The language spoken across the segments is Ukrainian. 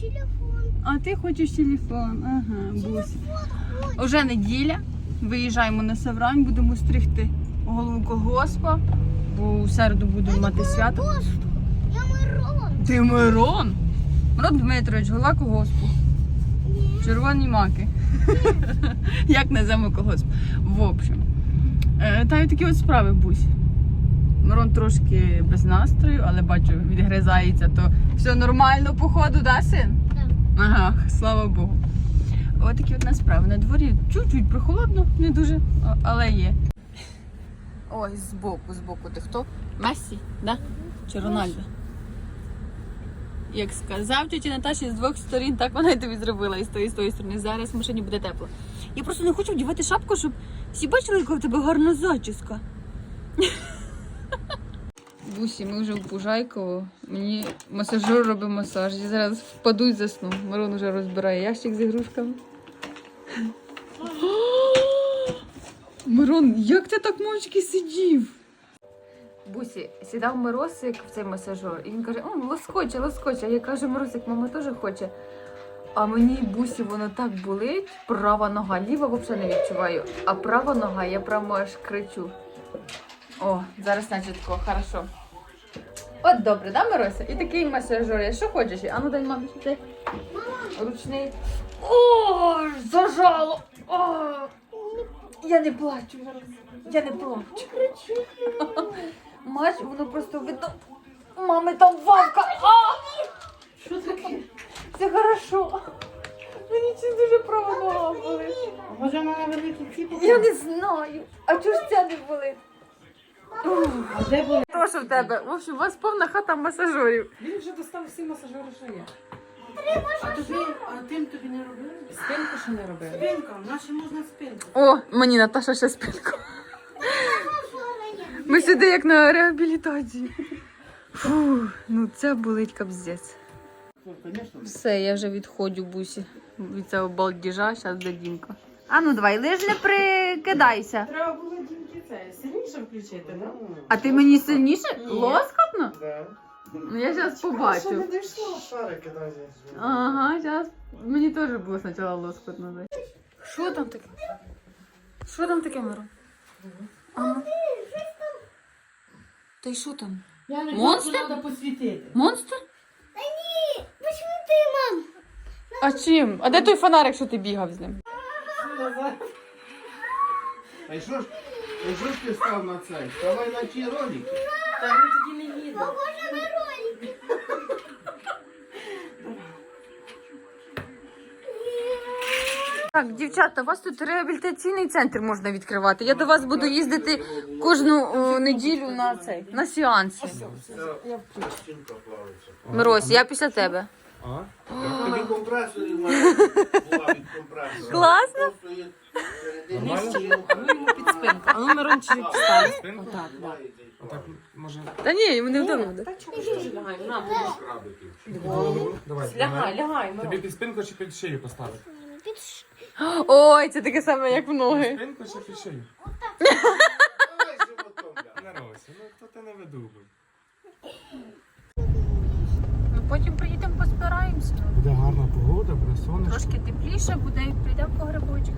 телефон. А ти хочеш телефон. Ага, бусь. Уже неділя. Виїжджаємо на Саврань, будемо стригти голову колгоспа, бо у середу будемо мати свято. Я Мирон. Ти Мирон? Мирон Дмитрович, голова колгоспу. Ні. Червоні маки. Як називаємо колгосп? В общем. Е, Та й такі от справи бусь. Мирон трошки без настрою, але бачу, відгризається, то все нормально, походу, да, син? Так. Ага, слава Богу. Ось такі от у нас справи. На дворі чуть-чуть прохолодно, не дуже, але є. Ой, збоку, збоку. Ти хто? Месі, да? Чи Рональдо? Як сказав тіті Наташі з двох сторін, так вона і тобі зробила і з тої, і з тої сторони. Зараз в машині буде тепло. Я просто не хочу вдівати шапку, щоб всі бачили, яка в тебе гарна зачіска. Бусі, ми вже в Пужайково. Мені масажер робить масаж. Я зараз впаду і засну. Мирон вже розбирає ящик з ігрушками. Мирон, як ти так мовчки сидів? Бусі, сідав Миросик в цей масажер, і він каже: О, лоскоче, лоскоче. А я кажу, Миросик, мама теж хоче. А мені бусі воно так болить, права нога, ліва взагалі не відчуваю. А права нога, я прямо аж кричу. О, зараз тако, хорошо. От добре, да, Мирося? І такий масажер. Я Що хочеш? А ну дай мамі сюди. Ручний. О, зажало. О, я не плачу, Мирося. Я не плачу. Маш, воно просто видно. Мами там вавка. А! Що таке? Це хорошо. Мені це дуже права болить. Може, вона великі ці Я не знаю. А чого ж ця не болить? А де були? Що в тебе? В общем, у вас повна хата масажерів. Він вже достав всі масажери, що є. А тобі, а тим тобі не робили? Спинку ще не робили? Спинка, наші можна спинку. О, мені Наташа ще спинку. Ми сюди як на реабілітації. Фу, ну це болить капздець. Все, я вже відходжу бусі від цього балдіжа, зараз до Дімка. А ну давай, лиш не прикидайся. Треба було дімки це сильніше включити, так? А ти мені сильніше? Ні. Лоскотно? Да. Ну я зараз Що не побачу. дійшло? Шарики здесь. Ага, зараз. Мені теж було спочатку лоскотно. да. Що там таке? Що там таке, Миро? Ага. Та й що там? Я не Монстр? треба посвітити. Монстр? Почему ты, мам? А чим? А де той фонарик, що ти бігав з ним? А що ж, що ти став на цей? Ставай на ті ролики. Та ми тоді не їдемо. Похоже на ролики. Так, дівчата, у вас тут реабілітаційний центр можна відкривати. Я до вас буду їздити кожну о, неділю на цей на сеанси. Мирось, я після тебе. А? Тобі компресорів в мене була від компресора. Класно. Просто є середині стінка. Під спинку. А ну Мирон чи встань. Спинку? Отак, так. Отак, може, Та ні, йому не вдома. Та чому ж ти лягай? На, будеш. голову? Давай. Лягай, лягай, Тобі Мирон. під спинку чи під шию поставити? Ой, це таке саме, як в Під ноги. спинку чи під шию? Давай животом. Не ну хто ти не видумуй. Потім приїдемо, поспираємося. Буде гарна погода, буде сонечко. Трошки тепліше буде і прийдемо по грибочки.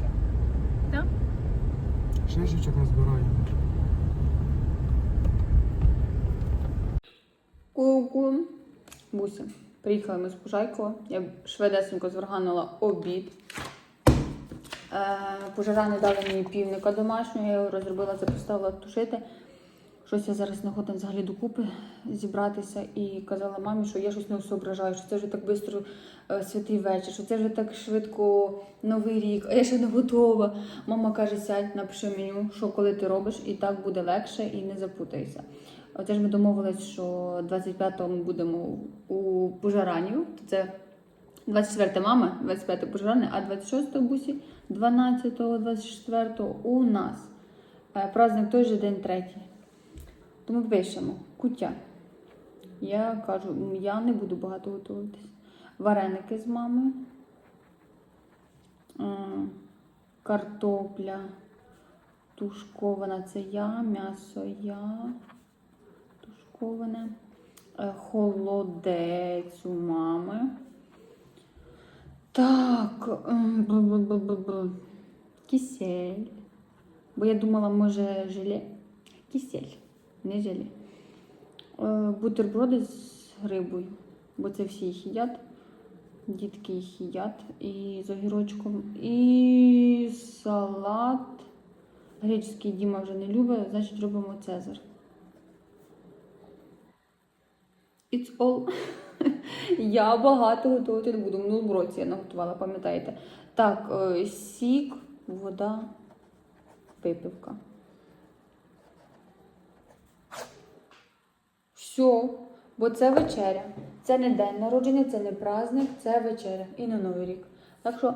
Шишечок назбираємо. Ку-ку. Буся. Приїхали ми з Пужайкова. Я швидесенько зварганила обід. Е, Пожарани дали мені півника домашнього, я його розробила, це поставила тушити. Щось я зараз не годин взагалі докупи зібратися і казала мамі, що я щось не соображаю, що це вже так швидко святий вечір, що це вже так швидко новий рік, а я ще не готова. Мама каже, сядь, напиши меню, що коли ти робиш, і так буде легше і не запутайся. Оце ж ми домовились, що 25-го ми будемо у Пожаранів. Це 24 мама, 25 пожаране, а 26 бусі, 12-го, 24-го у нас. Е, Праздник той же день третій. Тому пишемо куття. Я кажу, я не буду багато готуватись. Вареники з мамою. Картопля тушкована це я, м'ясо я. Тушковане. Е, Холодець у мами. Так. Кисель. Бо я думала, може, желе. Кисель, не желе. Е, Бутерброди з рибою, бо це всі їх їдять. Дітки їх їдять і з огірочком. І салат. Греческий Діма вже не любить, значить робимо Цезар. It's all. я багато готувати не буду. Минулому році я наготувала, пам'ятаєте? Так, е, сік, вода, випивка. Все, бо це вечеря. Це не день народження, це не праздник, це вечеря. І не Новий рік. Так що,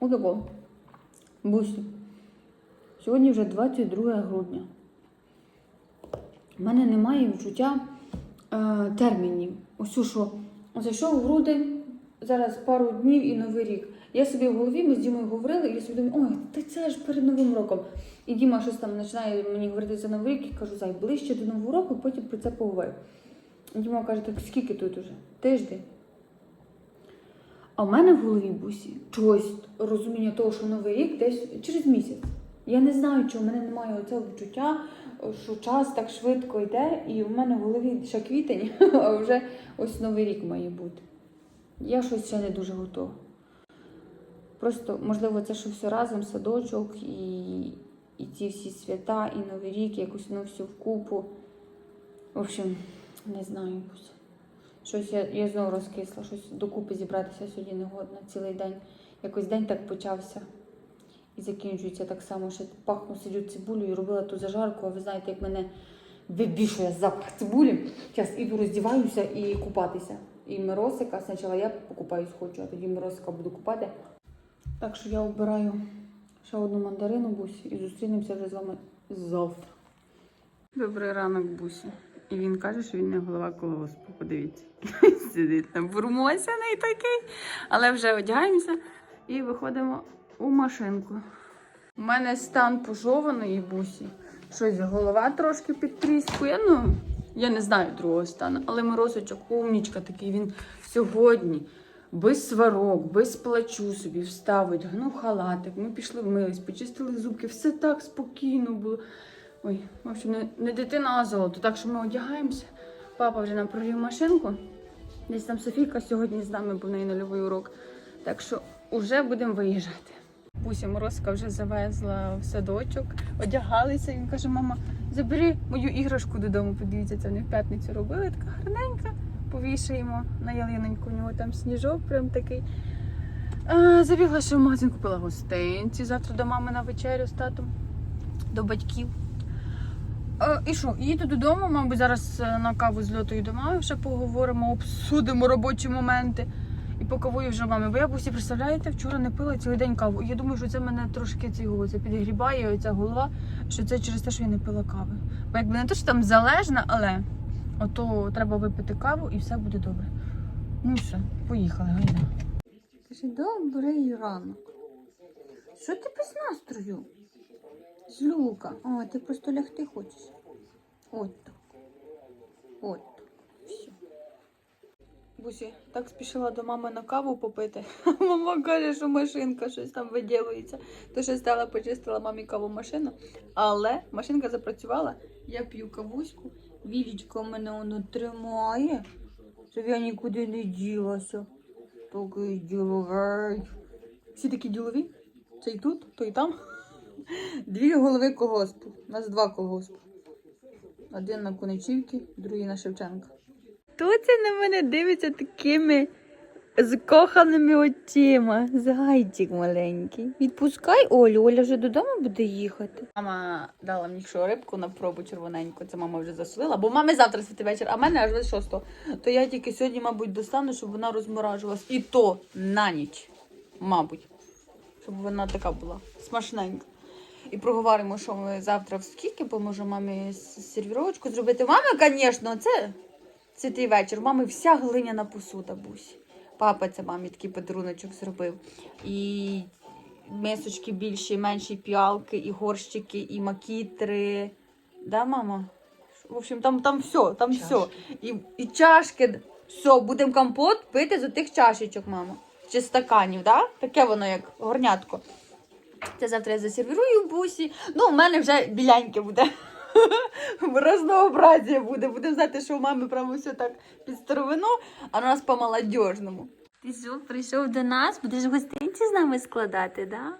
отако. Бусі. Сьогодні вже 22 грудня. У мене немає відчуття е, термінів. Ось що, зайшов грудень, зараз пару днів і Новий рік. Я собі в голові, ми з Дімою говорили, і я собі думаю, ой, та це ж перед Новим роком. І Діма щось там починає мені говорити за Новий рік, і кажу, зай, ближче до Нового року, потім про це поговоримо. Діма каже, так скільки тут уже? Тиждень. А в мене в голові бусі чогось розуміння того, що Новий рік десь через місяць. Я не знаю, чого в мене немає оцього відчуття, що час так швидко йде, і в мене в голові ще квітень, а вже ось Новий рік має бути. Я щось ще не дуже готова. Просто, можливо, це що все разом, садочок і, і ці всі свята, і Новий рік, якось воно все вкупу. В общем, не знаю. Щось я, я знову розкисла, щось докупи зібратися сьогодні не годна цілий день. Якось день так почався і закінчується так само, що пахну сидю цибулю і робила ту зажарку, а ви знаєте, як мене вибішує запах цибулі. Зараз іду роздіваюся і купатися. І Миросика, спочатку я покупаюсь хочу, а тоді Миросика буду купати. Так що я обираю ще одну мандарину бусі і зустрінемося вже з вами завтра. Добрий ранок, бусі. І він каже, що він не голова колгоспу. Подивіться. Сидить там бурмосяний такий. Але вже одягаємося і виходимо у машинку. У мене стан пожованої бусі. Щось голова трошки підтріскує. Ну, я не знаю другого стану, але Морозочок умнічка такий. Він сьогодні без сварок, без плачу собі встав, одягнув халатик. Ми пішли вмились, почистили зубки. Все так спокійно було. Ой, в общем, не, не дитина, а золото. Так що ми одягаємося. Папа вже нам провів машинку. Десь там Софійка сьогодні з нами, бо в неї нульовий урок. Так що вже будемо виїжджати. Буся Морозка вже завезла в садочок, одягалися. Він каже: мама, забери мою іграшку додому. Подивіться, це вони в п'ятницю робили. Така гарненька. Повішаємо на ялиноньку. У нього там сніжок прям такий. Е, Забігла ще в магазин, купила гостинці. Завтра до мами на вечерю з татом, до батьків. Е, І що, їду додому, мабуть, зараз е, на каву з льотою до мами ще поговоримо, обсудимо робочі моменти. І покавую вже мами. Бо я б усі представляєте, вчора не пила цілий день каву. І я думаю, що це мене трошки цього це підгрібає, оця голова, що це через те, що я не пила кави. Бо якби не те, що там залежна, але ото треба випити каву і все буде добре. Ну все, поїхали, гайда. Добрий ранок. Що ти без настрою? Злюка. А, ти просто лягти хочеш. От так. От. Бусі, так спішила до мами на каву попити. Мама каже, що машинка щось там виділується. То що стала, почистила мамі каву машину. Але машинка запрацювала. Я п'ю кавуську. Вілічка мене воно тримає, щоб я нікуди не ділася. Такий діловий. Всі такі ділові. Цей тут, той там. Дві голови колгоспу. У нас два колгоспу. Один на Куничівці, другий на Шевченка. Хто на мене дивиться такими закоханими очима? Зайчик маленький. Відпускай Олю, Оля вже додому буде їхати. Мама дала мені що рибку на пробу червоненьку. Це мама вже засолила, бо мами завтра святий вечір, а мене аж 26 То я тільки сьогодні, мабуть, достану, щоб вона розморажувалась. І то на ніч, мабуть. Щоб вона така була смачненька. І проговоримо, що ми завтра в скільки поможемо мамі сервіровочку зробити. Мама, звісно, це святий вечір. У мами вся глиняна посуда бусі. Папа це мамі такий подаруночок зробив. І мисочки більші, менші піалки, і горщики, і макітри. Да, мама? В общем, там, там все, там все. І, і чашки. Все, будемо компот пити з отих чашечок, мама. Чи стаканів, да? Таке воно як горнятко. Це завтра я засервірую в бусі. Ну, у мене вже біленьке буде. Разнообразія буде. Будемо знати, що у мами прямо все так під старовину, а у нас по молодіжному. Ти що, прийшов до нас? Будеш гостинці з нами складати, да?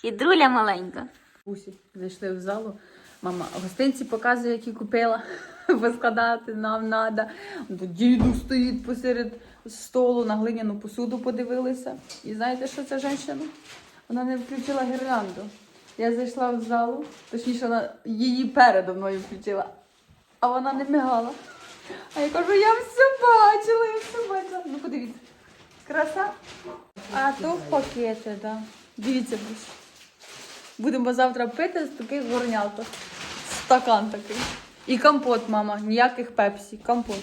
Хідруля маленька. Бусі, зайшли в залу. Мама гостинці показує, які купила. Поскладати нам треба. Діду стоїть посеред столу, на глиняну посуду подивилися. І знаєте, що це жінка? Вона не включила гірлянду. Я зайшла в залу, точніше, вона її передо мною включила, а вона не мигала. А я кажу, я все бачила, я все бачила. Ну подивіться. Краса. А то в пакети, так. Да. Дивіться, будь. Будемо завтра пити з таких горняток. Стакан такий. І компот, мама. Ніяких пепсі. Компот.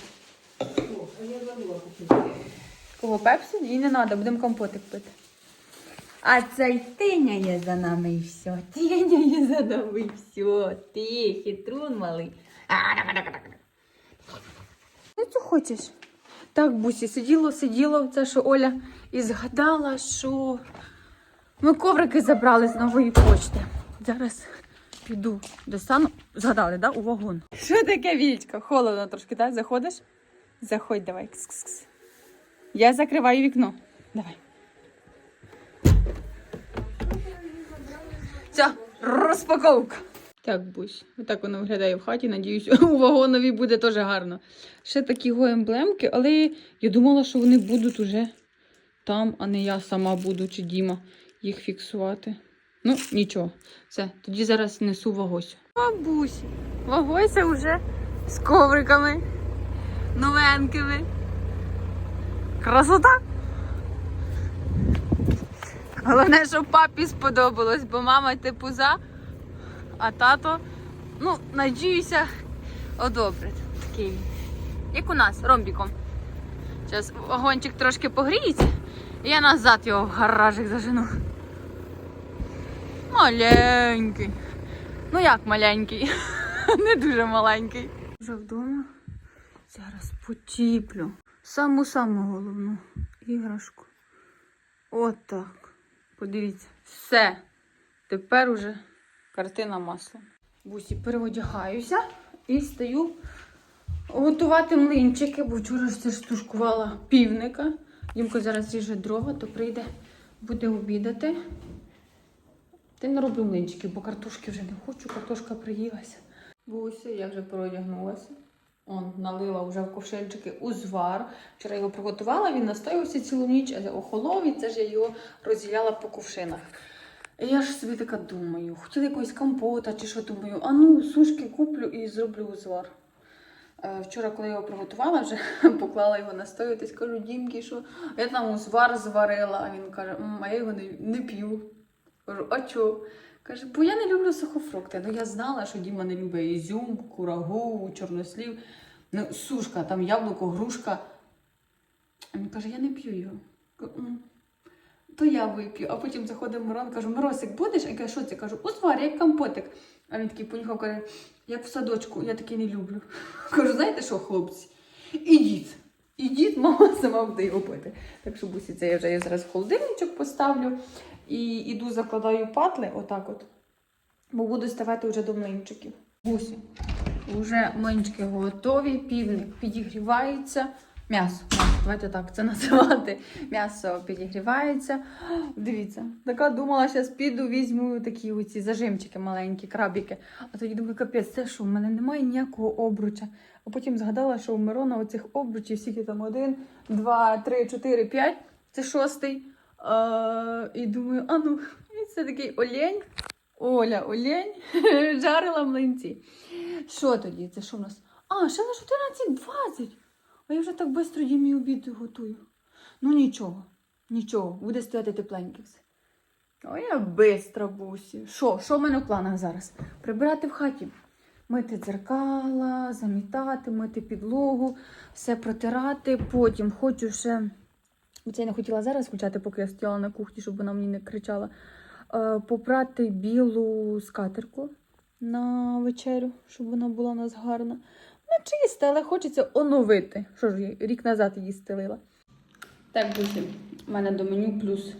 Кого пепсі? І не треба, будемо компотик пити. А цей тиняє за нами і все. Тиняє за нами і все. Ти хитрун малий. Ну, що хочеш? Так, Бусі, сиділо, сиділо, це що Оля і згадала, що ми коврики забрали з нової почти. Зараз піду достану. Згадали, да? У вагон. Що таке, Вілечка? Холодно трошки, так? Заходиш? Заходь, давай. Кс-кс-кс. Я закриваю вікно. Давай. Все, розпаковка. Так, Бусь, отак воно виглядає в хаті. Надіюсь, у вагонові буде теж гарно. Ще такі його емблемки, але я думала, що вони будуть уже там, а не я сама буду чи Діма їх фіксувати. Ну, нічого. Все, тоді зараз несу вагосю. Бабусі, вагося вже з ковриками новенькими. Красота! Головне, щоб папі сподобалось, бо мама типу за, а тато, ну, надіюся, одобрить. Такий. Як у нас, ромбіком. Зараз вагончик трошки погріється, і я назад його в гаражик зажену. Маленький. Ну як маленький? Не дуже маленький. Вже вдома. Зараз потіплю. Саму-саму головну іграшку. От так. Подивіться. Все. Тепер уже картина маслом. Бусі, переодягаюся і стаю готувати млинчики, бо вчора це ж тушкувала півника. Дімко зараз ріже дрова, то прийде, буде обідати. Та не роблю млинчики, бо картошки вже не хочу, картошка приїлася. Буся, я вже переодягнулася. Он налила вже в ковшинчики узвар. Вчора його приготувала, він настоявся цілу ніч, а охолов, і це ж я його розділяла по ковшинах. І я ж собі така думаю, хотіла якогось компота чи що думаю, а ну сушки куплю і зроблю узвар. Е, Вчора, коли я його приготувала, вже поклала його настоятись, кажу, Дімки, що я там узвар зварила, а він каже, «М, а я його не, не п'ю. Кажу, а чого? Каже, бо я не люблю сухофрукти. Ну я знала, що Діма не любить ізюм, курагу, чорнослів. Ну, сушка, там яблуко, грушка. А Він каже, я не п'ю його. То я вип'ю. А потім заходить Мирон, кажу, Миросик, будеш? А я кажу, що це? Кажу, узвар, як компотик. А він такий понюхав, каже, як в садочку, я такий не люблю. Кажу, знаєте що, хлопці? Ідіть. Ідіть, мама сама буде його пити. Так що бусі, це я вже я зараз в холодильничок поставлю. І іду закладаю патли, отак от. Бо буду ставати вже до млинчиків. Гусі. Вже млинчики готові, півник підігрівається. М'ясо, давайте так це називати. М'ясо підігрівається. Дивіться, така думала, зараз піду, візьму такі оці зажимчики маленькі, крабіки. А тоді думаю, капець, це що, в мене немає ніякого обруча. А потім згадала, що у Мирона оцих обручів, скільки там один, два, три, чотири, п'ять. Це шостий. А, і думаю, а ну, це такий олень. Оля, олень жарила млинці. Що тоді? Це що в нас? А, ще на 14.20. А я вже так швидко їм і обід готую. Ну нічого, нічого, буде стояти тепленьке все. Ой, я бистра бусі. Що? Що в мене в планах зараз? Прибирати в хаті. Мити дзеркала, замітати, мити підлогу, все протирати. Потім хочу ще. Оце я не хотіла зараз включати, поки я стояла на кухні, щоб вона мені не кричала. Е, попрати білу скатерку на вечерю, щоб вона була у нас гарна. Вона чиста, але хочеться оновити. Що ж, рік назад її стелила. Так, друзі, в мене до меню плюс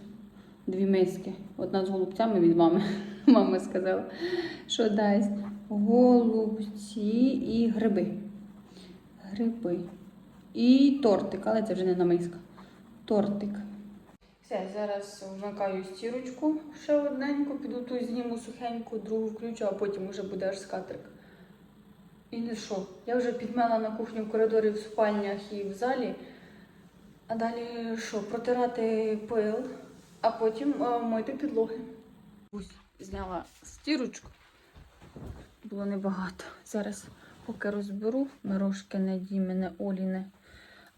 дві миски. Одна з голубцями від мами. Мама сказала, що дасть голубці і гриби. Гриби. І тортик, але це вже не на миска. Тортик. Все, зараз вмикаю стірочку ще одненьку, піду ту зніму сухеньку, другу включу, а потім вже буде аж скатрик. І не що? Я вже підмела на кухню в коридорі в спальнях і в залі. А далі що? Протирати пил, а потім е, мити підлоги. Ось зняла стірочку. Було небагато. Зараз поки розберу Мирошки, не Дімине, Оліне.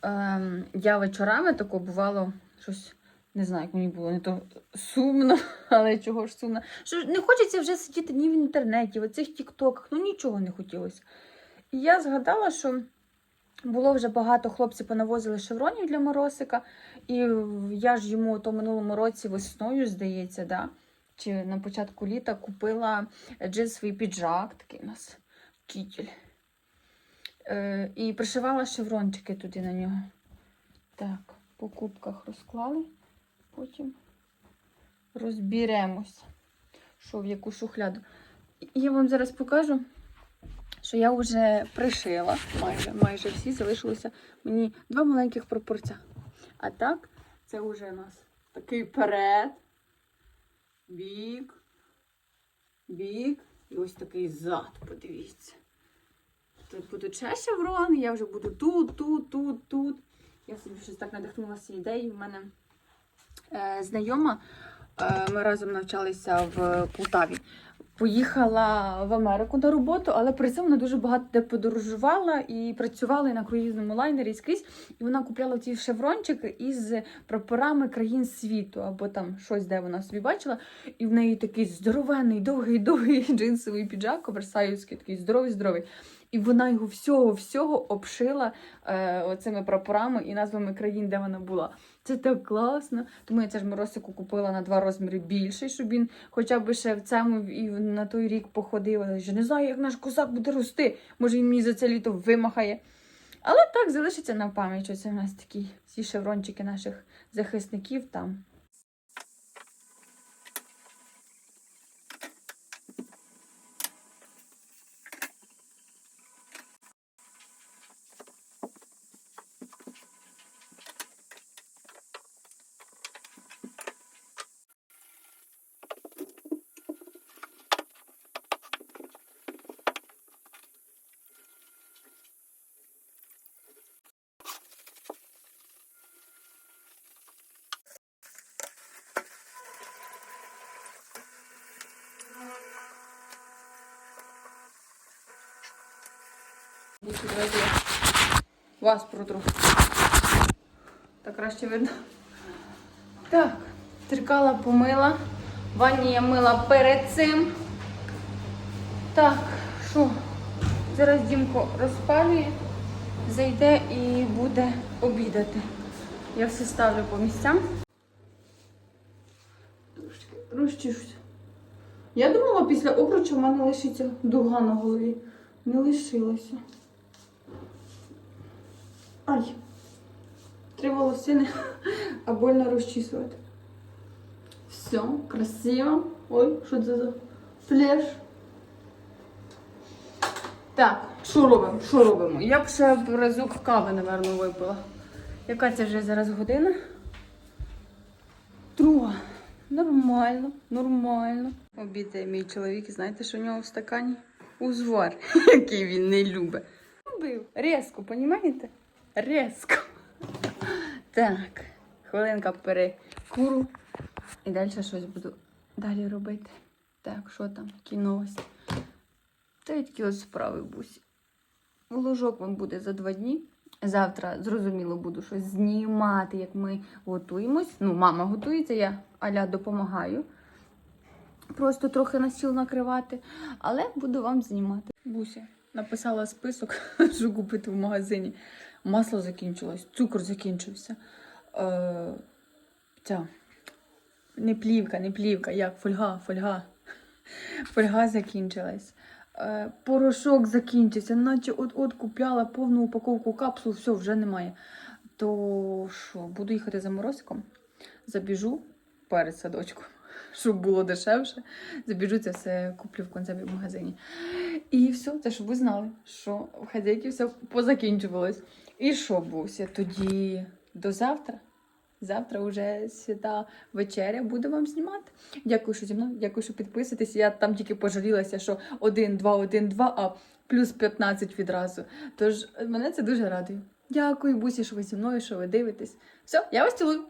Ем, я вечорами тако бувало щось. Не знаю, як мені було не то сумно, але чого ж сумно. Що не хочеться вже сидіти ні в інтернеті, в оцих тіктоках, ну нічого не хотілося. І я згадала, що було вже багато хлопців понавозили шевронів для Моросика, і я ж йому то минулому році весною, здається, да? чи на початку літа купила джинсовий піджак, такий у нас кітель. Е, і пришивала шеврончики туди на нього. Так, по кубках розклали, потім розберемось, що в яку шухляду. Я вам зараз покажу, що я вже пришила майже, майже всі, залишилося мені два маленьких пропорця. А так, це вже у нас такий перед, бік, бік і ось такий зад, подивіться. Тут будуть ще шеврони, я вже буду тут, тут, тут, тут. Я собі щось так надихнулася ідеєю. У мене е, знайома, е, ми разом навчалися в Полтаві. Поїхала в Америку на роботу, але при цьому вона дуже багато де подорожувала і працювала і на круїзному лайнері і скрізь. І вона купляла ті шеврончики із прапорами країн світу, або там щось, де вона собі бачила. І в неї такий здоровенний, довгий, довгий джинсовий піджак, версайський, такий здоровий, здоровий. І вона його всього-всього обшила е, оцими прапорами і назвами країн, де вона була. Це так класно. Тому я це ж Моросику купила на два розміри більший, щоб він хоча б ще в цьому і на той рік походив. Я не знаю, як наш козак буде рости. Може, він мені за це літо вимахає. Але так залишиться на пам'ять, що це в нас такі всі шеврончики наших захисників там. Давайте я вас протру. Так краще видно. Так, трикала помила. Ванні я мила перед цим. Так, що? Зараз Дімко розпалює, зайде і буде обідати. Я все ставлю по місцям. Розчішуся. Я думала, після обручу в мене лишиться дуга на голові. Не лишилося. Ай. Три волосини, а больно розчісувати. Все, красиво. Ой, що це за флеш? Так, що робимо? Що робимо? Я б ще разок кави, напевно, випила. Яка це вже зараз година? Друга. Нормально, нормально. Обідає мій чоловік, знаєте, що у нього в стакані? Узвар, який він не любить. Любив. Резко, понімаєте? Резко. Так, хвилинка перекуру. І далі щось буду далі робити. Так, що там? Які новості? Та такі ось справи бусі. Вложок вам буде за два дні. Завтра, зрозуміло, буду щось знімати, як ми готуємось. Ну, мама готується, я аля допомагаю. Просто трохи на стіл накривати. Але буду вам знімати. Буся написала список, що купити в магазині. Масло закінчилось, цукор закінчився. Е, ця, не плівка, не плівка, як фольга, фольга. Фольга закінчилась. Е, порошок закінчився, наче от-от купляла повну упаковку капсул, все, вже немає. То що, буду їхати за морозиком, забіжу перед садочком, щоб було дешевше. Забіжу це все куплю в концепі в магазині. І все, це щоб ви знали, що в хазяйки все позакінчувалось. І що, Буся, тоді до завтра. Завтра вже свята вечеря буду вам знімати. Дякую, що зі мною, дякую, що підписуєтесь. Я там тільки пожалілася, що 1, 2, 1, 2, а плюс 15 відразу. Тож мене це дуже радує. Дякую, Бусі, що ви зі мною, що ви дивитесь. Все, я вас цілую.